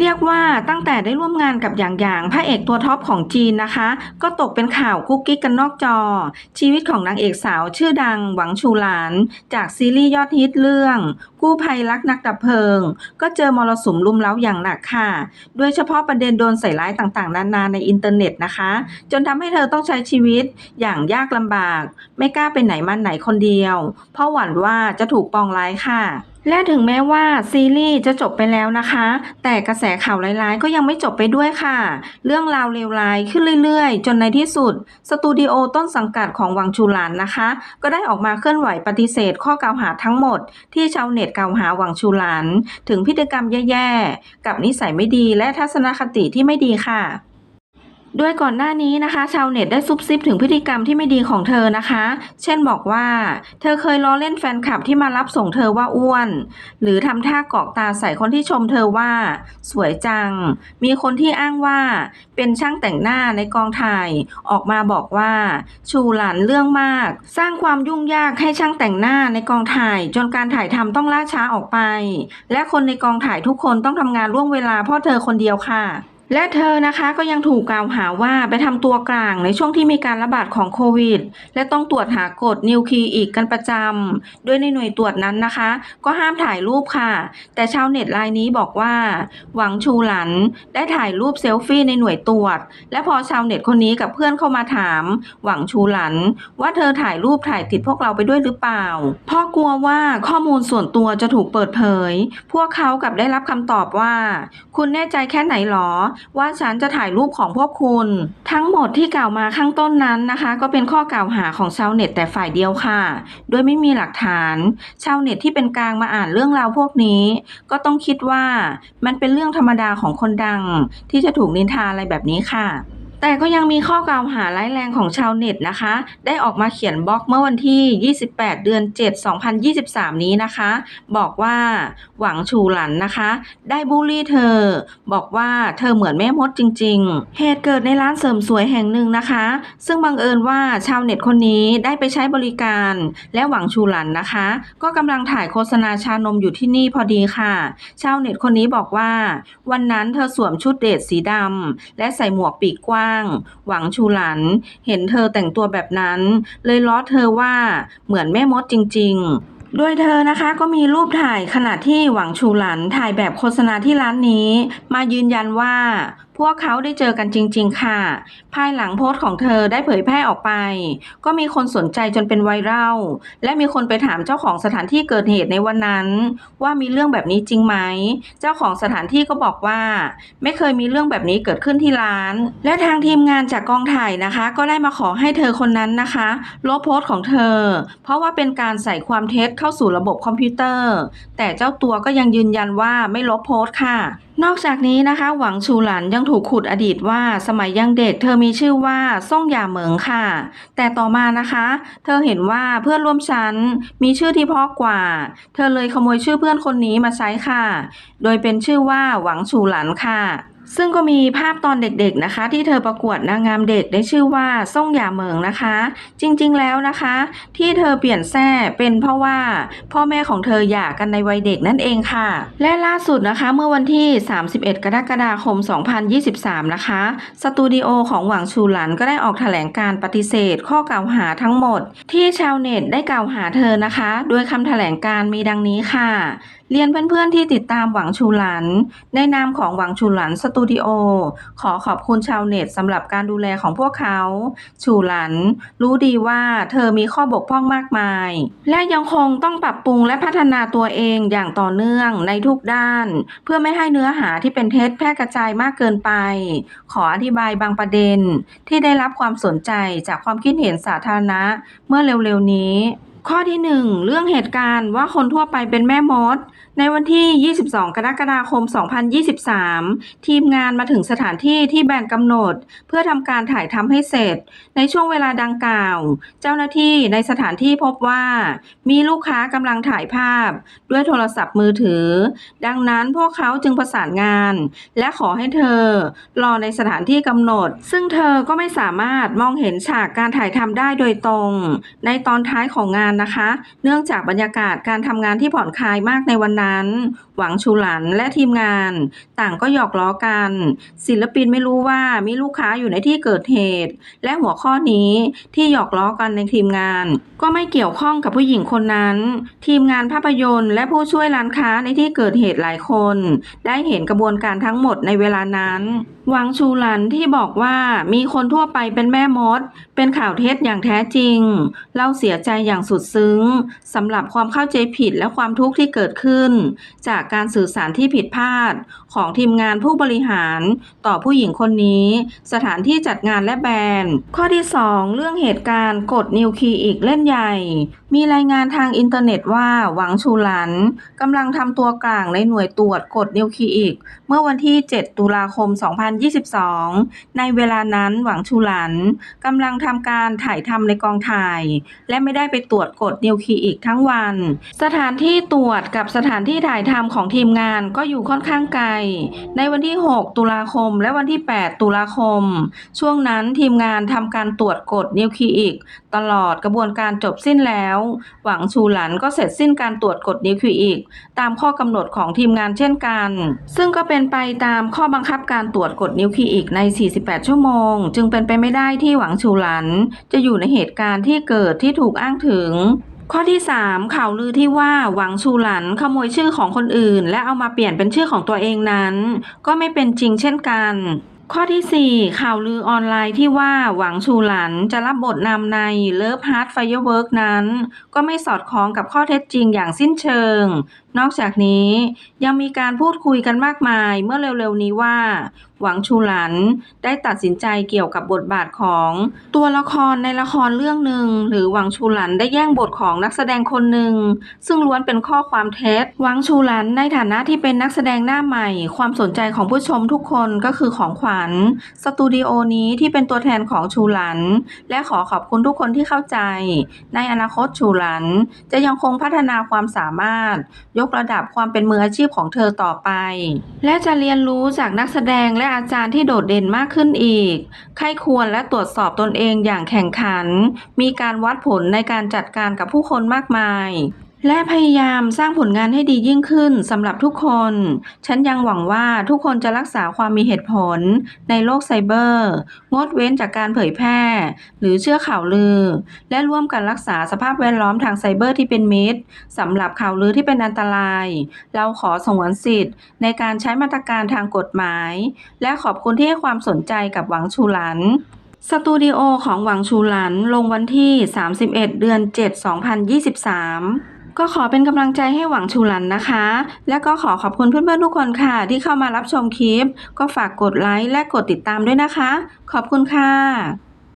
เรียกว่าตั้งแต่ได้ร่วมงานกับหยางหยางพระเอกตัวท็อปของจีนนะคะ ก็ตกเป็นข่าวกุ๊กกิ๊กกันนอกจอ ชีวิตของนางเอกสาวชื่อดังหวังชูหลาน จากซีรีส์ยอดฮิตเรื่อง กู้ภัยรักนักดับเพลิง ก็เจอมรสุมลุมเล้าอย่างหนักค่ะ โดยเฉพาะประเด็นโดนใส่ร้ายต่างๆ นานาในอินเทอร์เน็ตนะคะ จนทำให้เธอต้องใช้ชีวิตอย่างยากลำบาก ไม่กล้าไปไหนมาไหนคนเดียว เพราะหวั่นว่าจะถูกปองร้ายค่ะและถึงแม้ว่าซีรีส์จะจบไปแล้วนะคะ แต่กระแสข่าวร้ายๆ ก็ยังไม่จบไปด้วยค่ะ เรื่องราวเลวร้ายขึ้นเรื่อยๆ จนในที่สุด สตูดิโอต้นสังกัดของวังชูหลานนะคะ ก็ได้ออกมาเคลื่อนไหวปฏิเสธข้อกล่าวหาทั้งหมด ที่ชาวเน็ตกล่าวหาวังชูหลาน ถึงพฤติกรรมแย่ๆ กับนิสัยไม่ดีและทัศนคติที่ไม่ดีค่ะ โดยก่อนหน้านี้นะคะ ชาวเน็ตได้ซุบซิบถึงพฤติกรรมที่ไม่ดีของเธอนะคะ เช่นบอกว่า เธอเคยล้อเล่นแฟนคลับที่มารับส่งเธอว่าอ้วน หรือทำท่ากอกตาใส่คนที่ชมเธอว่า สวยจัง มีคนที่อ้างว่า เป็นช่างแต่งหน้าในกองถ่าย ออกมาบอกว่า ชูหลานเรื่องมาก สร้างความยุ่งยากให้ช่างแต่งหน้าในกองถ่าย จนการถ่ายทำต้องล่าช้าออกไป และคนในกองถ่ายทุกคนต้องทำงานร่วมเวลาเพราะเธอคนเดียวค่ะ และเธอนะคะก็ยังถูกกล่าวหาว่าไปทำตัวกลางในช่วงที่มีการระบาดของโควิด และต้องตรวจหากรดนิวคลีอีกกันประจำโดยในหน่วยตรวจนั้นนะคะ ก็ห้ามถ่ายรูปค่ะ แต่ชาวเน็ตรายนี้บอกว่า หวังชูหลันได้ถ่ายรูปเซลฟี่ในหน่วยตรวจ และพอชาวเน็ตคนนี้กับเพื่อนเข้ามาถาม หวังชูหลัน ว่าเธอถ่ายรูปถ่ายติดพวกเราไปด้วยหรือเปล่าเพราะกลัวว่าข้อมูลส่วนตัวจะถูกเปิดเผย พวกเขากับได้รับคำตอบว่า คุณแน่ใจแค่ไหนหรอว่าฉันจะถ่ายรูปของพวกคุณ ทั้งหมดที่กล่าวมาข้างต้นนั้นนะคะ ก็เป็นข้อกล่าวหาของชาวเน็ตแต่ฝ่ายเดียวค่ะ โดยไม่มีหลักฐาน ชาวเน็ตที่เป็นกลางมาอ่านเรื่องราวพวกนี้ ก็ต้องคิดว่ามันเป็นเรื่องธรรมดาของคนดัง ที่จะถูกนินทาอะไรแบบนี้ค่ะ แต่ก็ยังมีข้อกล่าวหาร้ายแรงของชาวเน็ตนะคะ ได้ออกมาเขียนบล็อกเมื่อวันที่ 28 เดือน 7 2023 นี้นะคะ บอกว่าหวังชูหลันนะคะ ได้บูลลี่เธอ บอกว่าเธอเหมือนแม่มดจริง ๆ เหตุเกิดในร้านเสริมสวยแห่งหนึ่งนะคะ ซึ่งบังเอิญว่าชาวเน็ตคนนี้ได้ไปใช้บริการ และหวังชูหลันนะคะ ก็กำลังถ่ายโฆษณาชานมอยู่ที่นี่พอดีค่ะ ชาวเน็ตคนนี้บอกว่า วันนั้นเธอสวมชุดเดทสีดำและใส่หมวกปีกกว้างาง หวังชูหลัน เห็นเธอแต่งตัวแบบนั้น เลยล้อเธอว่าเหมือนแม่มดจริง ๆโดยเธอนะคะก็มีรูปถ่ายขณะที่หวังชูหลันถ่ายแบบโฆษณาที่ร้านนี้ มายืนยันว่า พวกเขาได้เจอกันจริง ๆ ค่ะ ภายหลังโพสต์ของเธอได้เผยแพร่ออกไป ก็มีคนสนใจจนเป็นไวรัล และมีคนไปถามเจ้าของสถานที่เกิดเหตุในวันนั้น ว่ามีเรื่องแบบนี้จริงไหม เจ้าของสถานที่ก็บอกว่า ไม่เคยมีเรื่องแบบนี้เกิดขึ้นที่ร้าน และทางทีมงานจากกองถ่ายนะคะ ก็ได้มาขอให้เธอคนนั้นนะคะลบโพสต์ของเธอ เพราะว่าเป็นการใส่ความเท็จเข้าสู่ระบบคอมพิวเตอร์ แต่เจ้าตัวก็ยังยืนยันว่าไม่ลบโพสต์ค่ะ นอกจากนี้นะคะ หวังชูหลันยังถูกขุดอดีตว่าสมัยยังเด็กเธอมีชื่อว่าซ่งหยาเหมิงค่ะ แต่ต่อมานะคะ เธอเห็นว่าเพื่อนร่วมชั้นมีชื่อที่เพราะกว่า เธอเลยขโมยชื่อเพื่อนคนนี้มาใช้ค่ะ โดยเป็นชื่อว่าหวังชูหลันค่ะ ซึ่งก็มีภาพตอนเด็กๆนะคะ ที่เธอประกวดนางงามเด็กได้ชื่อว่าซ่งหยาเหมิงนะคะ จริงๆแล้วนะคะ ที่เธอเปลี่ยนแท้เป็นเพราะว่า พ่อแม่ของเธอหย่ากันในวัยเด็กนั่นเองค่ะ และล่าสุดนะคะเมื่อวันที่ 31 กรกฎาคม 2023 นะคะสตูดิโอของหวังชูหลันก็ได้ออกแถลงการปฏิเสธ ข้อกล่าวหาทั้งหมด ที่ชาวเน็ตได้กล่าวหาเธอนะคะ โดยคำแถลงการมีดังนี้ค่ะ เรียนเพื่อนๆที่ติดตามหวังชูหลัน ในนามของหวังชูหลันสตูดิโอขอขอบคุณชาวเน็ตสำหรับการดูแลของพวกเขา ชูหลัน รู้ดีว่าเธอมีข้อบกพร่องมากมาย และยังคงต้องปรับปรุงและพัฒนาตัวเองอย่างต่อเนื่องในทุกด้าน เพื่อไม่ให้เนื้อหาที่เป็นเท็จแพร่กระจายมากเกินไป ขออธิบายบางประเด็นที่ได้รับความสนใจจากความคิดเห็นสาธารณะเมื่อเร็วๆนี้ ข้อที่ 1 เรื่องเหตุการณ์ว่าคนทั่วไปเป็นแม่มด ในวันที่ 22 กรกฎาคม 2023 ทีมงานมาถึงสถานที่ที่แบนกำหนด เพื่อทำการถ่ายทำให้เสร็จ ในช่วงเวลาดังกล่าว เจ้าหน้าที่ในสถานที่พบว่า มีลูกค้ากำลังถ่ายภาพ ด้วยโทรศัพท์มือถือ ดังนั้นพวกเขาจึงประสานงาน และขอให้เธอ รอในสถานที่กำหนด ซึ่งเธอก็ไม่สามารถมองเห็นฉากการถ่ายทำได้โดยตรง ในตอนท้ายของงานนะคะ เนื่องจากบรรยากาศการทำงานที่ผ่อนคลายมากในวันนั้น หวังชูหลันและทีมงาน ต่างก็หยอกล้อกัน ศิลปินไม่รู้ว่ามีลูกค้าอยู่ในที่เกิดเหตุ และหัวข้อนี้ที่หยอกล้อกันในทีมงาน ก็ไม่เกี่ยวข้องกับผู้หญิงคนนั้น ทีมงานภาพยนตร์ และผู้ช่วยร้านค้าในที่เกิดเหตุหลายคน ได้เห็นกระบวนการทั้งหมดในเวลานั้นหวังชูหลันที่บอกว่ามีคนทั่วไปเป็นแม่มด เป็นข่าวเท็จอย่างแท้จริง เล่าเสียใจอย่างสุดซึ้งสำหรับความเข้าใจผิดและความทุกข์ที่เกิดขึ้น จากการสื่อสารที่ผิดพลาด ของทีมงานผู้บริหาร ต่อผู้หญิงคนนี้ สถานที่จัดงานและแบรนด์ ข้อที่ 2 เรื่องเหตุการณ์กดนิวคีอีกเล่นใหญ่ มีรายงานทางอินเทอร์เน็ตว่าหวังชูหลันกำลังทำตัวกลางในหน่วยตรวจกดนิวคีอีก เมื่อวันที่ 7 ตุลาคม 2022 ในเวลานั้นหวังชูหลันกำลังทำการถ่ายทำในกองถ่าย และไม่ได้ไปตรวจกดนิวคีอีกทั้งวัน สถานที่ตรวจกับสถานที่ถ่ายทำของทีมงานก็อยู่ค่อนข้างไกล ในวันที่ 6 ตุลาคมและวันที่ 8 ตุลาคม ช่วงนั้นทีมงานทำการตรวจกดนิวคีอีกตลอดกระบวนการจบสิ้นแล้ว หวังชูหลันก็เสร็จสิ้นการตรวจกดนิวคีอีกตามข้อกำหนดของทีมงานเช่นกัน ซึ่งก็เป็นไปตามข้อบังคับการตรวจกดนิวคีอีกใน 48 ชั่วโมง จึงเป็นไปไม่ได้ที่หวังชูหลัน จะอยู่ในเหตุการณ์ที่เกิดที่ถูกอ้างถึงข้อที่ 3 ข่าวลือที่ว่าหวังชูหลันขโมยชื่อของคนอื่น และเอามาเปลี่ยนเป็นชื่อของตัวเองนั้น ก็ไม่เป็นจริงเช่นกัน ข้อที่ 4 ข่าวลือออนไลน์ที่ว่าหวังชูหลันจะรับบทนำใน Love Heart Firework นั้น ก็ไม่สอดคล้องกับข้อเท็จจริงอย่างสิ้นเชิงนอกจากนี้ยังมีการพูดคุยกันมากมายเมื่อเร็วๆนี้ว่า หวังชูหลันได้ตัดสินใจเกี่ยวกับบทบาทของตัวละครในละครเรื่องหนึ่งหรือหวังชูหลันได้แย่งบทของนักแสดงคนหนึ่งซึ่งล้วนเป็นข้อความเท็จ หวังชูหลันในฐานะที่เป็นนักแสดงหน้าใหม่ ความสนใจของผู้ชมทุกคนก็คือของขวัญสตูดิโอนี้ที่เป็นตัวแทนของชูหลัน และขอขอบคุณทุกคนที่เข้าใจ ในอนาคตชูหลันจะยังคงพัฒนาความสามารถยกระดับความเป็นมืออาชีพของเธอต่อไป และจะเรียนรู้จากนักแสดงและอาจารย์ที่โดดเด่นมากขึ้นอีก ใครควรและตรวจสอบตนเองอย่างแข่งขัน มีการวัดผลในการจัดการกับผู้คนมากมาย และพยายามสร้างผลงานให้ดียิ่งขึ้นสำหรับทุกคน ฉันยังหวังว่าทุกคนจะรักษาความมีเหตุผลในโลกไซเบอร์ งดเว้นจากการเผยแพร่ หรือเชื่อข่าวลือ และร่วมกันรักษาสภาพแวดล้อมทางไซเบอร์ที่เป็นมิตรสำหรับข่าวลือที่เป็นอันตราย เราขอสงวนสิทธิ์ ในการใช้มาตรการทางกฎหมาย และขอบคุณที่ให้ความสนใจกับหวังชูหลันสตูดิโอของหวังชูหลันลงวันที่ 31 เดือน 7 2023 ก็ขอเป็นกำลังใจให้หวังชูหลันนะคะ และก็ขอขอบคุณเพื่อนๆทุกคนค่ะ ที่เข้ามารับชมคลิป ก็ฝากกดไลค์และกดติดตามด้วยนะคะ ขอบคุณค่ะ